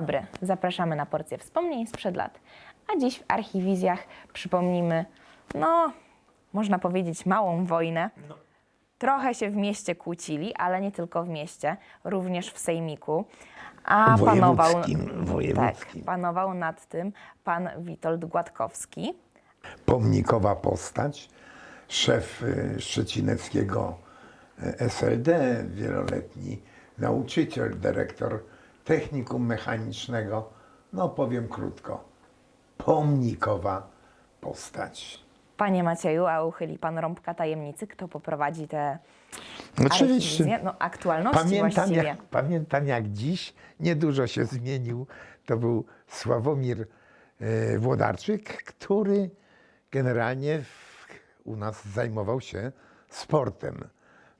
dobry, zapraszamy na porcję wspomnień sprzed lat. A dziś w archiwizjach przypomnimy, no, można powiedzieć, małą wojnę. Trochę się w mieście kłócili, ale nie tylko w mieście, również w Sejmiku. A panował, Wojewódzkim, tak, panował nad tym pan Witold Gładkowski. pomnikowa postać, szef y, szczecineckiego y, SLD, wieloletni nauczyciel, dyrektor technikum mechanicznego. No powiem krótko, pomnikowa postać. Panie Macieju, a uchyli pan rąbka tajemnicy, kto poprowadzi te Oczywiście. archiwizje? No aktualności Pamiętam właściwie. jak, pamiętam jak dziś, niedużo się zmienił, to był Sławomir e, Włodarczyk, który generalnie w, u nas zajmował się sportem.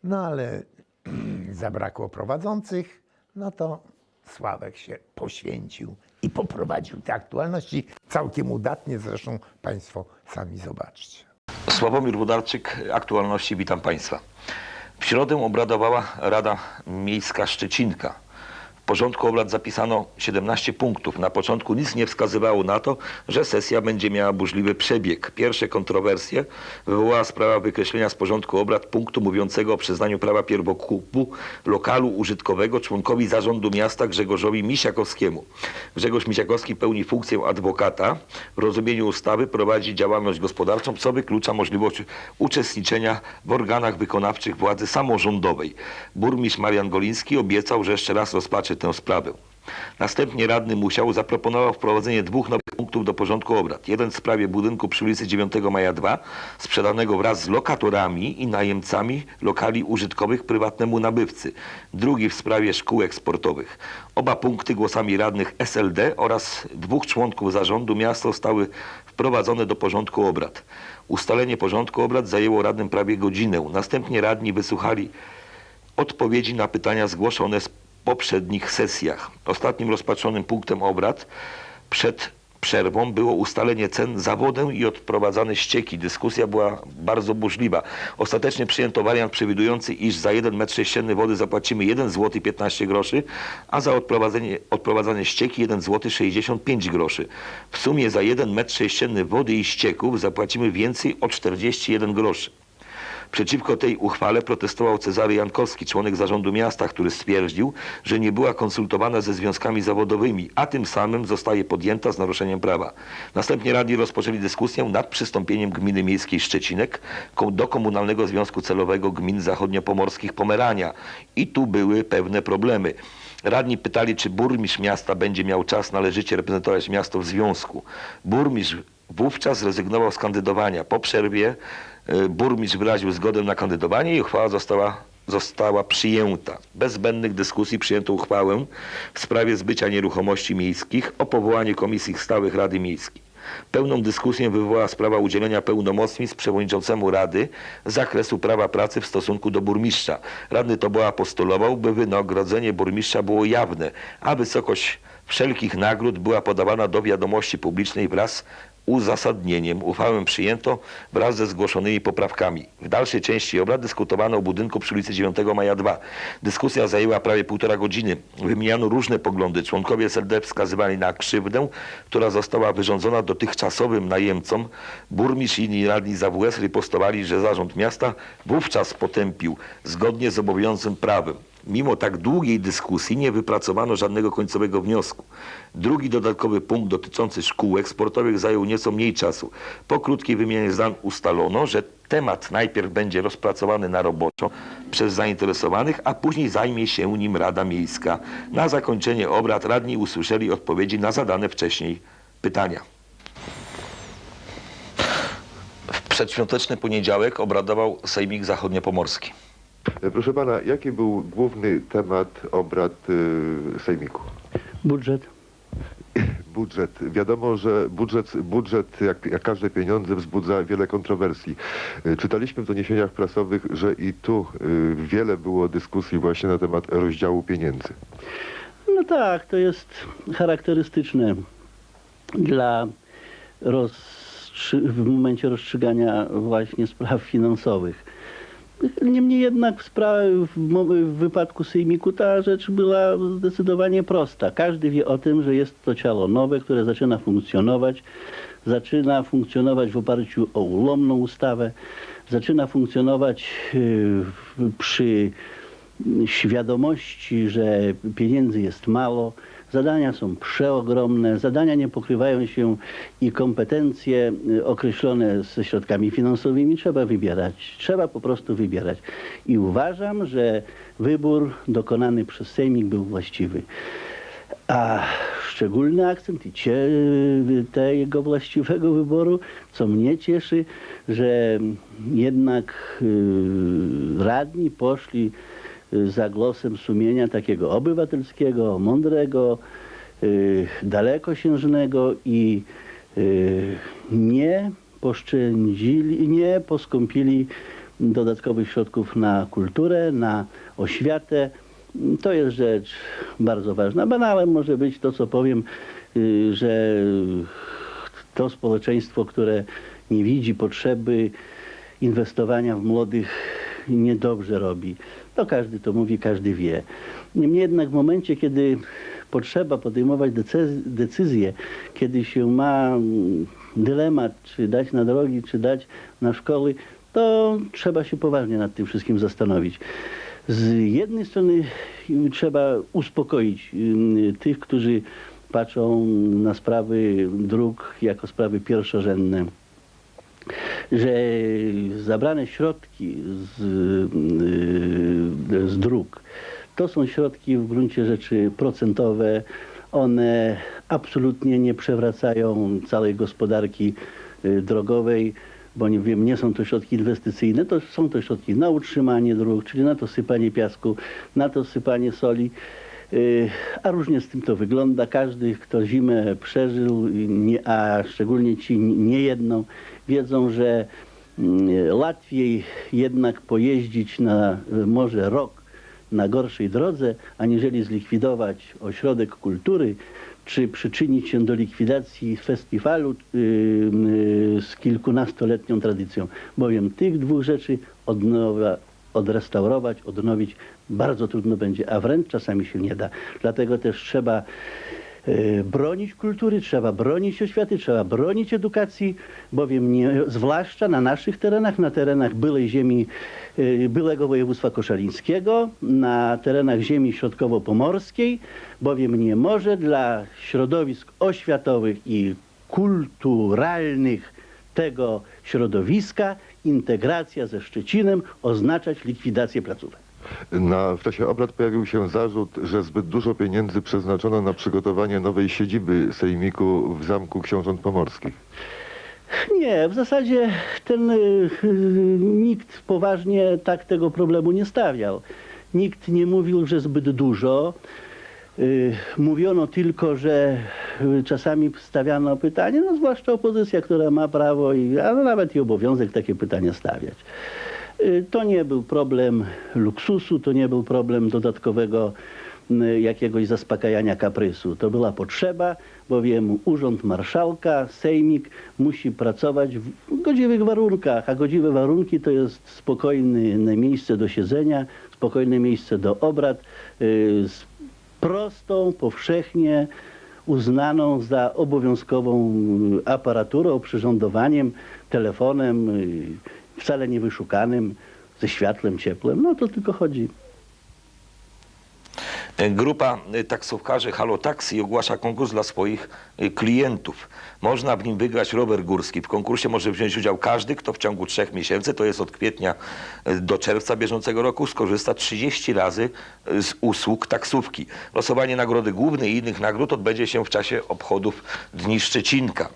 No ale zabrakło prowadzących, no to Sławek się poświęcił i poprowadził te aktualności całkiem udatnie, zresztą Państwo sami zobaczcie. Sławomir Włodarczyk, aktualności, witam Państwa. W środę obradowała Rada Miejska Szczecinka. Porządku obrad zapisano 17 punktów. Na początku nic nie wskazywało na to, że sesja będzie miała burzliwy przebieg. Pierwsze kontrowersje wywołała sprawa wykreślenia z porządku obrad punktu mówiącego o przyznaniu prawa pierwokupu lokalu użytkowego członkowi zarządu miasta Grzegorzowi Misiakowskiemu. Grzegorz Misiakowski pełni funkcję adwokata. W rozumieniu ustawy prowadzi działalność gospodarczą, co wyklucza możliwość uczestniczenia w organach wykonawczych władzy samorządowej. Burmistrz Marian Goliński obiecał, że jeszcze raz rozpatrzy tę sprawę. Następnie radny musiał zaproponował wprowadzenie dwóch nowych punktów do porządku obrad. Jeden w sprawie budynku przy ulicy 9 Maja 2, sprzedanego wraz z lokatorami i najemcami lokali użytkowych prywatnemu nabywcy. Drugi w sprawie szkółek sportowych. Oba punkty głosami radnych SLD oraz dwóch członków zarządu miasta zostały wprowadzone do porządku obrad. Ustalenie porządku obrad zajęło radnym prawie godzinę. Następnie radni wysłuchali odpowiedzi na pytania zgłoszone z poprzednich sesjach. Ostatnim rozpatrzonym punktem obrad przed przerwą było ustalenie cen za wodę i odprowadzane ścieki. Dyskusja była bardzo burzliwa. Ostatecznie przyjęto wariant przewidujący, iż za 1 metr sześcienny wody zapłacimy 1 zł 15 groszy, a za odprowadzenie, odprowadzane ścieki 1 zł 65 groszy. W sumie za 1 metr sześcienny wody i ścieków zapłacimy więcej o 41 groszy. Przeciwko tej uchwale protestował Cezary Jankowski, członek zarządu miasta, który stwierdził, że nie była konsultowana ze związkami zawodowymi, a tym samym zostaje podjęta z naruszeniem prawa. Następnie radni rozpoczęli dyskusję nad przystąpieniem gminy miejskiej Szczecinek do Komunalnego Związku Celowego Gmin Zachodniopomorskich Pomerania. I tu były pewne problemy. Radni pytali, czy burmistrz miasta będzie miał czas należycie reprezentować miasto w związku. Burmistrz wówczas zrezygnował z kandydowania. Po przerwie burmistrz wyraził zgodę na kandydowanie i uchwała została, została przyjęta. Bez zbędnych dyskusji przyjęto uchwałę w sprawie zbycia nieruchomości miejskich o powołaniu komisji stałych Rady Miejskiej. Pełną dyskusję wywołała sprawa udzielenia pełnomocnictw przewodniczącemu Rady z zakresu prawa pracy w stosunku do burmistrza. Radny Toboła postulował, by wynagrodzenie burmistrza było jawne, a wysokość wszelkich nagród była podawana do wiadomości publicznej wraz uzasadnieniem. Uchwałę przyjęto wraz ze zgłoszonymi poprawkami. W dalszej części obrad dyskutowano o budynku przy ulicy 9 Maja 2. Dyskusja zajęła prawie półtora godziny. Wymieniano różne poglądy. Członkowie SLD wskazywali na krzywdę, która została wyrządzona dotychczasowym najemcom. Burmistrz i inni radni z AWS ripostowali, że zarząd miasta wówczas potępił zgodnie z obowiązującym prawem. Mimo tak długiej dyskusji nie wypracowano żadnego końcowego wniosku. Drugi dodatkowy punkt dotyczący szkółek sportowych zajął nieco mniej czasu. Po krótkiej wymianie zdań ustalono, że temat najpierw będzie rozpracowany na roboczo przez zainteresowanych, a później zajmie się nim Rada Miejska. Na zakończenie obrad radni usłyszeli odpowiedzi na zadane wcześniej pytania. W przedświąteczny poniedziałek obradował Sejmik Zachodniopomorski. E, Proszę pana, jaki był główny temat obrad y, Sejmiku? Budżet. Budżet. Wiadomo, że budżet, budżet jak, jak każde pieniądze, wzbudza wiele kontrowersji. Y, Czytaliśmy w doniesieniach prasowych, że i tu y, wiele było dyskusji właśnie na temat rozdziału pieniędzy. No tak, to jest charakterystyczne dla rozstrzy- w momencie rozstrzygania właśnie spraw finansowych. Niemniej jednak w, spra- w, wypadku Sejmiku ta rzecz była zdecydowanie prosta. Każdy wie o tym, że jest to ciało nowe, które zaczyna funkcjonować. Zaczyna funkcjonować w oparciu o ulomną ustawę. Zaczyna funkcjonować w- przy świadomości, że pieniędzy jest mało, zadania są przeogromne, zadania nie pokrywają się i kompetencje y, określone ze środkami finansowymi trzeba wybierać. Trzeba po prostu wybierać. I uważam, że wybór dokonany przez Sejmik był właściwy. A szczególny akcent i cie, tego właściwego wyboru, co mnie cieszy, że jednak y, radni poszli y, za głosem sumienia takiego obywatelskiego, mądrego, y, dalekosiężnego i y, nie poszczędzili, nie poskąpili dodatkowych środków na kulturę, na oświatę. To jest rzecz bardzo ważna. Banałem może być to, co powiem, y, że to społeczeństwo, które nie widzi potrzeby inwestowania w młodych, niedobrze robi. To każdy to mówi, każdy wie. Niemniej jednak w momencie, kiedy potrzeba podejmować decyz- decyzje, kiedy się ma mm, dylemat, czy dać na drogi, czy dać na szkoły, to trzeba się poważnie nad tym wszystkim zastanowić. Z jednej strony y, trzeba uspokoić y, tych, którzy patrzą na sprawy dróg jako sprawy pierwszorzędne że zabrane środki z, y, z dróg to są środki w gruncie rzeczy procentowe. One absolutnie nie przewracają całej gospodarki y, drogowej, bo nie wiem, nie są to środki inwestycyjne, to są to środki na utrzymanie dróg, czyli na to sypanie piasku, na to sypanie soli. Y, A różnie z tym to wygląda. Każdy, kto zimę przeżył, a szczególnie ci niejedną, wiedzą, że mm, łatwiej jednak pojeździć na y, może rok na gorszej drodze, aniżeli zlikwidować ośrodek kultury, czy przyczynić się do likwidacji festiwalu y, y, z kilkunastoletnią tradycją. Bowiem tych dwóch rzeczy odrestaurować, odnowić bardzo trudno będzie, a wręcz czasami się nie da. Dlatego też trzeba e, bronić kultury, trzeba bronić oświaty, trzeba bronić edukacji, bowiem nie, zwłaszcza na naszych terenach, na terenach byłej ziemi, e, byłego województwa koszalińskiego, na terenach ziemi środkowo-pomorskiej, bowiem nie może dla środowisk oświatowych i kulturalnych tego środowiska integracja ze Szczecinem oznaczać likwidację placówek. Na, w czasie obrad pojawił się zarzut, że zbyt dużo pieniędzy przeznaczono na przygotowanie nowej siedziby Sejmiku w Zamku Książąt Pomorskich. Nie, w zasadzie ten y, y, nikt poważnie tak tego problemu nie stawiał. Nikt nie mówił, że zbyt dużo. Y, mówiono tylko, że czasami stawiano pytanie, no zwłaszcza opozycja, która ma prawo, i, a nawet i obowiązek takie pytania stawiać. Y, To nie był problem luksusu, to nie był problem dodatkowego y, jakiegoś zaspokajania kaprysu. To była potrzeba, bowiem Urząd Marszałka, Sejmik musi pracować w godziwych warunkach, a godziwe warunki to jest spokojne miejsce do siedzenia, spokojne miejsce do obrad, y, z prostą, powszechnie uznaną za obowiązkową aparaturą, przyrządowaniem, telefonem, wcale nie wyszukanym, ze światłem ciepłem. No to tylko chodzi. Grupa taksówkarzy Halo Taxi ogłasza konkurs dla swoich y, klientów. Można w nim wygrać rower górski. W konkursie może wziąć udział każdy, kto w ciągu trzech miesięcy, to jest od kwietnia y, do czerwca bieżącego roku, skorzysta 30 razy y, z usług taksówki. Losowanie nagrody głównej i innych nagród odbędzie się w czasie obchodów Dni Szczecinka.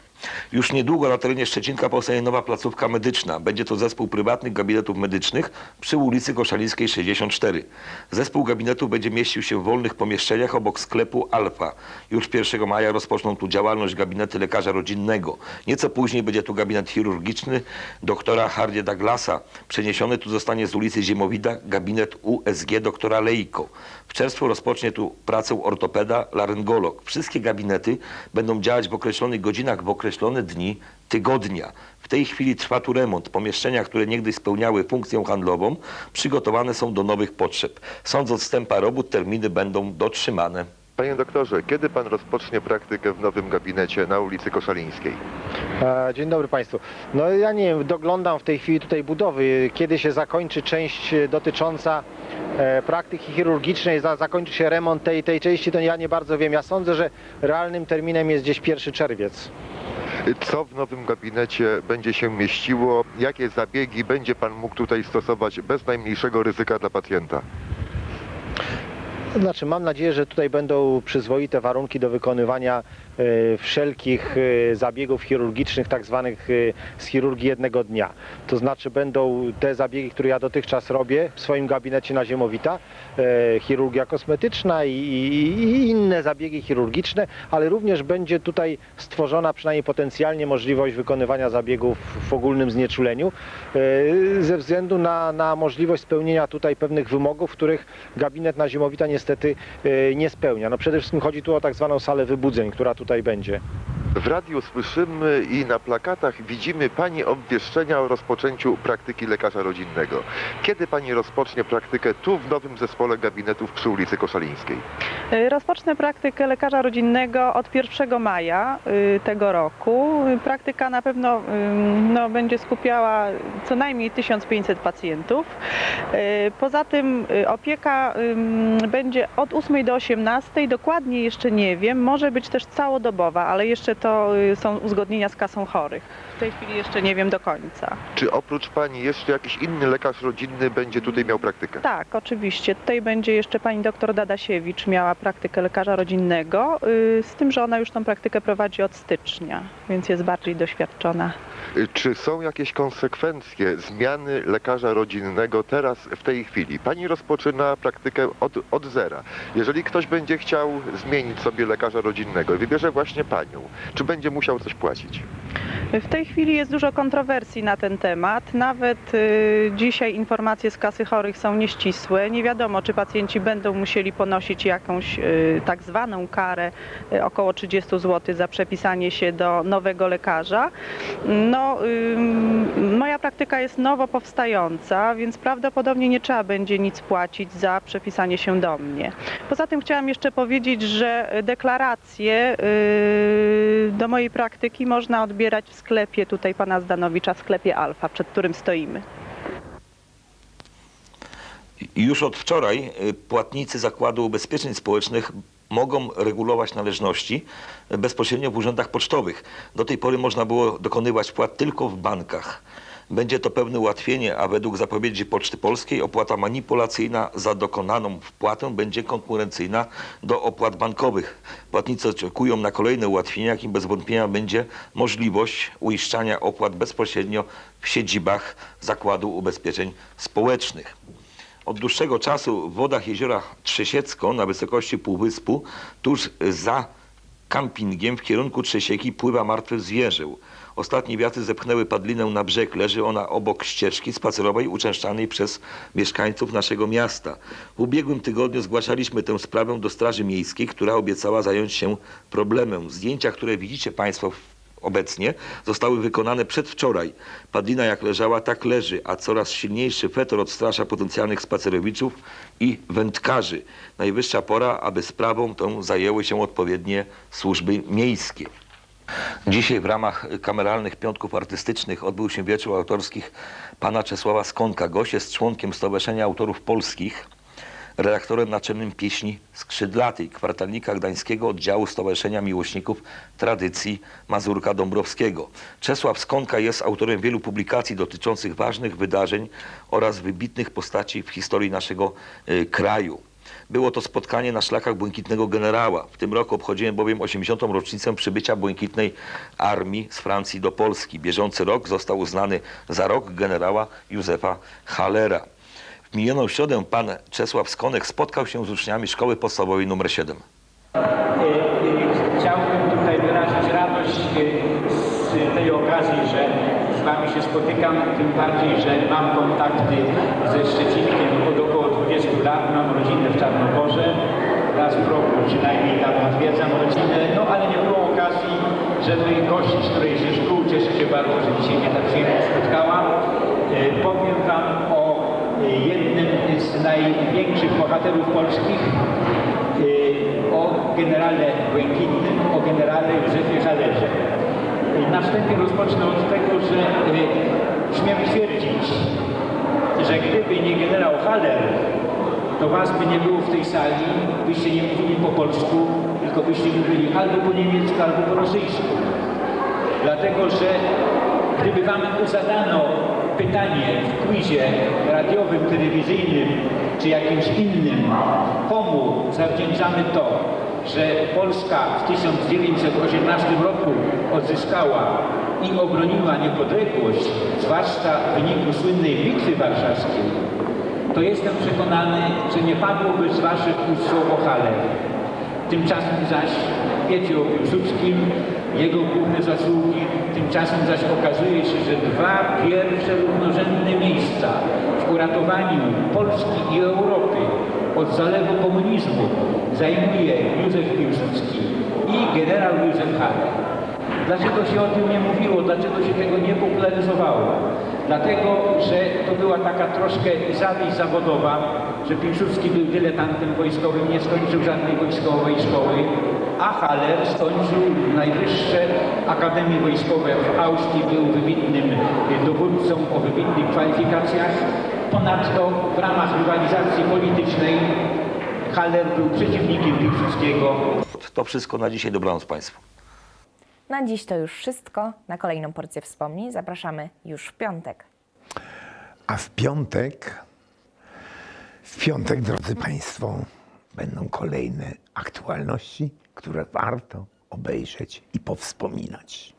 Już niedługo na terenie Szczecinka powstanie nowa placówka medyczna. Będzie to zespół prywatnych gabinetów medycznych przy ulicy Koszalińskiej 64. Zespół gabinetów będzie mieścił się w wolnych pomieszczeniach obok sklepu Alfa. Już 1 maja rozpoczną tu działalność gabinety lekarza rodzinnego. Nieco później będzie tu gabinet chirurgiczny doktora Hardy Douglasa. Przeniesiony tu zostanie z ulicy Ziemowida gabinet USG doktora Lejko. W czerwcu rozpocznie tu pracę ortopeda, laryngolog. Wszystkie gabinety będą działać w określonych godzinach, w określone dni tygodnia. W tej chwili trwa tu remont. Pomieszczenia, które niegdyś spełniały funkcję handlową, przygotowane są do nowych potrzeb. Sądząc z tempa robót, terminy będą dotrzymane. Panie doktorze, kiedy pan rozpocznie praktykę w nowym gabinecie na ulicy Koszalińskiej? E, Dzień dobry Państwu. No ja nie wiem, doglądam w tej chwili tutaj budowy. Kiedy się zakończy część dotycząca e, praktyki chirurgicznej, za, zakończy się remont tej, tej części, to ja nie bardzo wiem. Ja sądzę, że realnym terminem jest gdzieś 1 czerwiec. Co w nowym gabinecie będzie się mieściło? Jakie zabiegi będzie pan mógł tutaj stosować bez najmniejszego ryzyka dla pacjenta? Znaczy mam nadzieję, że tutaj będą przyzwoite warunki do wykonywania wszelkich e, zabiegów chirurgicznych, tak zwanych e, z chirurgii jednego dnia. To znaczy będą te zabiegi, które ja dotychczas robię w swoim gabinecie na Ziemowita, e, chirurgia kosmetyczna i, inne zabiegi chirurgiczne, ale również będzie tutaj stworzona przynajmniej potencjalnie możliwość wykonywania zabiegów w ogólnym znieczuleniu e, ze względu na, na możliwość spełnienia tutaj pewnych wymogów, których gabinet na Ziemowita niestety e, nie spełnia. No przede wszystkim chodzi tu o tak zwaną salę wybudzeń, która tutaj będzie. W radiu słyszymy i na plakatach widzimy Pani obwieszczenia o rozpoczęciu praktyki lekarza rodzinnego. Kiedy Pani rozpocznie praktykę tu w nowym zespole gabinetów przy ulicy Koszalińskiej? Y, Rozpocznę praktykę lekarza rodzinnego od 1 maja y, tego roku. Y, Praktyka na pewno ym, no, będzie skupiała co najmniej 1500 pacjentów. Y, Poza tym y, opieka będzie od 8 do 18, dokładnie jeszcze nie wiem, może być też całodobowa, ale jeszcze to y, są uzgodnienia z kasą chorych. W tej chwili jeszcze nie wiem do końca. Czy oprócz Pani jeszcze jakiś inny lekarz rodzinny będzie tutaj miał praktykę? Tak, oczywiście. Tutaj będzie jeszcze pani doktor Dadasiewicz miała praktykę lekarza rodzinnego, y, z tym, że ona już tą praktykę prowadzi od stycznia, więc jest bardziej doświadczona. Y, Czy są jakieś konsekwencje zmiany lekarza rodzinnego teraz, w tej chwili? Pani rozpoczyna praktykę od, od zera. Jeżeli ktoś będzie chciał zmienić sobie lekarza rodzinnego i wybierze właśnie Panią, czy będzie musiał coś płacić? W tej chwili jest dużo kontrowersji na ten temat. Nawet y, dzisiaj informacje z kasy chorych są nieścisłe. Nie wiadomo, czy pacjenci będą musieli ponosić jakąś y, tak zwaną karę y, około 30 zł za przepisanie się do nowego lekarza. No, moja praktyka jest nowo powstająca, więc prawdopodobnie nie trzeba będzie nic płacić za przepisanie się do mnie. Poza tym chciałam jeszcze powiedzieć, że deklaracje y, do mojej praktyki można odbierać w sklepie tutaj pana Zdanowicza, w sklepie Alfa, przed którym stoimy. Już od wczoraj y, płatnicy Zakładu Ubezpieczeń Społecznych mogą regulować należności bezpośrednio w urzędach pocztowych. Do tej pory można było dokonywać wpłat tylko w bankach. Będzie to pewne ułatwienie, a według zapowiedzi Poczty Polskiej opłata manipulacyjna za dokonaną wpłatę będzie konkurencyjna do opłat bankowych. Płatnicy oczekują na kolejne ułatwienia, jakim bez wątpienia będzie możliwość uiszczania opłat bezpośrednio w siedzibach Zakładu Ubezpieczeń Społecznych. Od dłuższego czasu w wodach jeziora Trzesiecko na wysokości półwyspu tuż za kampingiem w kierunku Trzesieki pływa martwe zwierzę. Ostatnie wiatry zepchnęły padlinę na brzeg. Leży ona obok ścieżki spacerowej uczęszczanej przez mieszkańców naszego miasta. W ubiegłym tygodniu zgłaszaliśmy tę sprawę do Straży Miejskiej, która obiecała zająć się problemem. Zdjęcia, które widzicie Państwo w obecnie zostały wykonane przedwczoraj. Padlina jak leżała, tak leży, a coraz silniejszy fetor odstrasza potencjalnych spacerowiczów i wędkarzy. Najwyższa pora, aby sprawą tą zajęły się odpowiednie służby miejskie. Dzisiaj w ramach kameralnych piątków artystycznych odbył się wieczór autorskich pana Czesława Skonka. Gość jest członkiem Stowarzyszenia Autorów Polskich redaktorem naczelnym pieśni Skrzydlatej, kwartalnika gdańskiego oddziału Stowarzyszenia Miłośników Tradycji Mazurka Dąbrowskiego. Czesław Skonka jest autorem wielu publikacji dotyczących ważnych wydarzeń oraz wybitnych postaci w historii naszego y, kraju. Było to spotkanie na szlakach Błękitnego Generała. W tym roku obchodzimy bowiem 80. rocznicę przybycia Błękitnej Armii z Francji do Polski. Bieżący rok został uznany za rok generała Józefa Hallera. Minioną środę pan Czesław Skonek spotkał się z uczniami szkoły podstawowej nr 7. Chciałbym tutaj wyrazić radość e, z tej okazji, że z Wami się spotykam, tym bardziej, że mam kontakty ze Szczecinkiem od około 20 lat, mam rodzinę w Czarnoborze, raz w roku przynajmniej tam odwiedzam rodzinę, no ale nie było okazji żeby gościć którejś ze szkół. Cieszę się bardzo, że dzisiaj mnie ta przyjemność spotkała. E, Powiem Wam o e, jednym z największych bohaterów polskich, e, o generale Błękitnym, o generale Józefie Halerze. E, Na wstępie rozpocznę od tego, że e, śmiem twierdzić, że gdyby nie generał Haller, to was by nie było w tej sali, byście nie mówili po polsku, tylko byście mówili albo po niemiecku, albo po rosyjsku. Dlatego, że gdyby wam zadano pytanie w quizie radiowym, telewizyjnym czy jakimś innym, komu zawdzięczamy to, że Polska w 1918 roku odzyskała i obroniła niepodległość, zwłaszcza w wyniku słynnej Bitwy Warszawskiej, to jestem przekonany, że nie padłoby z waszych ust słowo. Tymczasem zaś wiecie o Piłsudskim, jego główne zasługi, tymczasem zaś okazuje się, że dwa pierwsze równorzędne miejsca w uratowaniu Polski i Europy od zalewu komunizmu zajmuje Józef Piłsudski i generał Józef Haller. Dlaczego się o tym nie mówiło? Dlaczego się tego nie popularyzowało? Dlatego, że to była taka troszkę zawiść zawodowa, że Piłsudski był dyletantem wojskowym, nie skończył żadnej wojskowej szkoły, a Haller skończył najwyższe akademie wojskowe w Austrii, był wybitnym dowódcą o wybitnych kwalifikacjach. Ponadto w ramach rywalizacji politycznej Haller był przeciwnikiem Piłsudskiego, To wszystko na dzisiaj. Dobranoc Państwu. Na dziś to już wszystko. Na kolejną porcję wspomnień zapraszamy już w piątek. A w piątek, w piątek, drodzy Państwo, będą kolejne aktualności, które warto obejrzeć i powspominać.